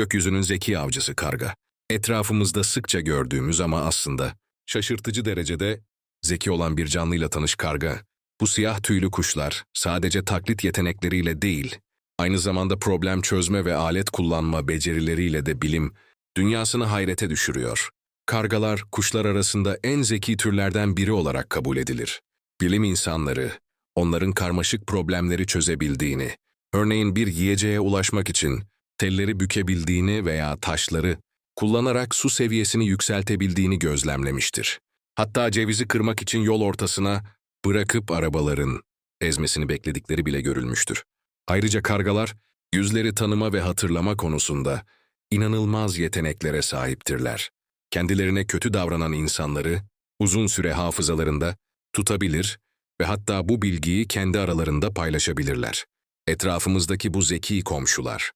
Gökyüzünün zeki avcısı karga. Etrafımızda sıkça gördüğümüz ama aslında şaşırtıcı derecede zeki olan bir canlıyla tanış karga. Bu siyah tüylü kuşlar sadece taklit yetenekleriyle değil, aynı zamanda problem çözme ve alet kullanma becerileriyle de bilim dünyasını hayrete düşürüyor. Kargalar kuşlar arasında en zeki türlerden biri olarak kabul edilir. Bilim insanları onların karmaşık problemleri çözebildiğini, örneğin bir yiyeceğe ulaşmak için telleri bükebildiğini veya taşları kullanarak su seviyesini yükseltebildiğini gözlemlemiştir. Hatta cevizi kırmak için yol ortasına bırakıp arabaların ezmesini bekledikleri bile görülmüştür. Ayrıca kargalar yüzleri tanıma ve hatırlama konusunda inanılmaz yeteneklere sahiptirler. Kendilerine kötü davranan insanları uzun süre hafızalarında tutabilir ve hatta bu bilgiyi kendi aralarında paylaşabilirler. Etrafımızdaki bu zeki komşular